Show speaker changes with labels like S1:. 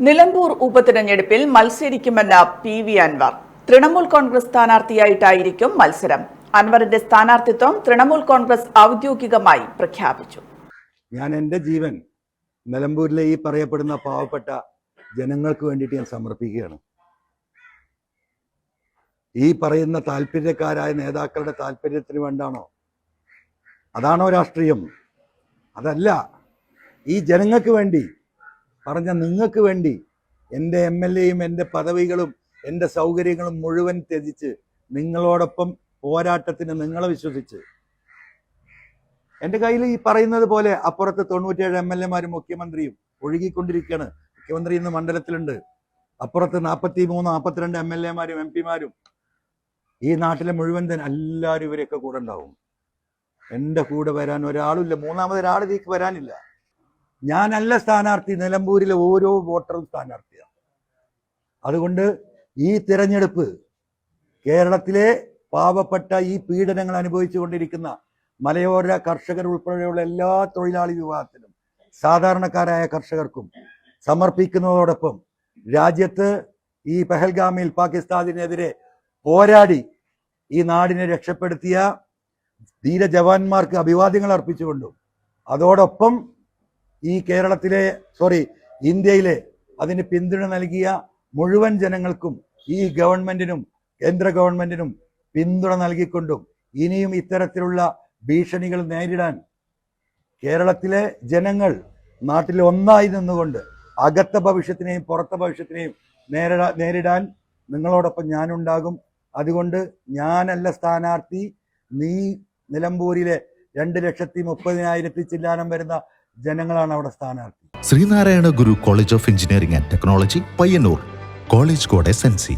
S1: നിലമ്പൂർ ഉപതിരഞ്ഞെടുപ്പിൽ മത്സരിക്കുമെന്ന P V Anvar. Trinamool Congress സ്ഥാനാർത്ഥിയായിട്ടായിരിക്കും മത്സരം. അൻവറിന്റെ സ്ഥാനാർത്ഥിത്വം തൃണമൂൽ കോൺഗ്രസ് ഔദ്യോഗികമായി പ്രഖ്യാപിച്ചു.
S2: ഞാൻ എന്റെ ജീവൻ നിലമ്പൂരിലെ ഈ പറയപ്പെടുന്ന പാവപ്പെട്ട ജനങ്ങൾക്ക് വേണ്ടിയിട്ട് ഞാൻ സമർപ്പിക്കുകയാണ്. ഈ പറയുന്ന താല്പര്യക്കാരായ നേതാക്കളുടെ താല്പര്യത്തിന് വേണ്ടാണോ? അതാണോ രാഷ്ട്രീയം? അതല്ല. ഈ ജനങ്ങൾക്ക് വേണ്ടി പറഞ്ഞ നിങ്ങൾക്ക് വേണ്ടി എന്റെ എം എൽ എയും എന്റെ പദവികളും എന്റെ സൗകര്യങ്ങളും മുഴുവൻ ത്യജിച്ച് നിങ്ങളോടൊപ്പം പോരാട്ടത്തിന് നിങ്ങളെ വിശ്വസിച്ച്. എന്റെ കയ്യിൽ ഈ പറയുന്നത് പോലെ അപ്പുറത്ത് തൊണ്ണൂറ്റേഴ് എം എൽ എമാരും മുഖ്യമന്ത്രിയും ഒഴുകിക്കൊണ്ടിരിക്കുകയാണ് മുഖ്യമന്ത്രി ഇന്ന് മണ്ഡലത്തിലുണ്ട്. അപ്പുറത്ത് നാൽപ്പത്തി മൂന്ന് നാൽപ്പത്തിരണ്ട് എം എൽ എമാരും എം പിമാരും ഈ നാട്ടിലെ മുഴുവൻ തന്നെ എല്ലാവരും ഇവരെയൊക്കെ കൂടെ ഉണ്ടാവും. എന്റെ കൂടെ വരാൻ ഒരാളുമില്ല. മൂന്നാമത് ഒരാൾ വരാനില്ല. ഞാനല്ല സ്ഥാനാർത്ഥി നിലമ്പൂരിലെ ഓരോ വോട്ടറും സ്ഥാനാർത്ഥിയാണ്. അതുകൊണ്ട് ഈ തിരഞ്ഞെടുപ്പ് കേരളത്തിലെ പാവപ്പെട്ട ഈ പീഡനങ്ങൾ അനുഭവിച്ചു കൊണ്ടിരിക്കുന്ന മലയോര കർഷകർ ഉൾപ്പെടെയുള്ള എല്ലാ തൊഴിലാളി വിഭാഗത്തിനും സാധാരണക്കാരായ കർഷകർക്കും സമർപ്പിക്കുന്നതോടൊപ്പം രാജ്യത്ത് ഈ പെഹൽഗാമിൽ പാകിസ്ഥാനെതിരെ പോരാടി ഈ നാടിനെ രക്ഷപ്പെടുത്തിയ ധീര ജവാന്മാർക്ക് അഭിവാദ്യങ്ങൾ അർപ്പിച്ചുകൊണ്ടും അതോടൊപ്പം ഈ കേരളത്തിലെ സോറി ഇന്ത്യയിലെ അതിന് പിന്തുണ നൽകിയ മുഴുവൻ ജനങ്ങൾക്കും ഈ ഗവൺമെന്റിനും കേന്ദ്ര ഗവൺമെന്റിനും പിന്തുണ നൽകിക്കൊണ്ടും ഇനിയും ഇത്തരത്തിലുള്ള ഭീഷണികൾ നേരിടാൻ കേരളത്തിലെ ജനങ്ങൾ നാട്ടിൽ ഒന്നായി നിന്നുകൊണ്ട് അകത്ത ഭവിഷ്യത്തിനെയും പുറത്ത ഭവിഷ്യത്തിനെയും നേരിടാ നേരിടാൻ നിങ്ങളോടൊപ്പം ഞാനുണ്ടാകും. അതുകൊണ്ട് ഞാനല്ല സ്ഥാനാർത്ഥി. നീ നിലമ്പൂരിലെ രണ്ട് ലക്ഷത്തി മുപ്പതിനായിരത്തി ചില്ലാനം വരുന്ന ജനങ്ങളാണ് അവിടെ സ്ഥാനാർത്ഥി.
S3: Sreenarayana Guru college of engineering and technology Payyanur college code S N C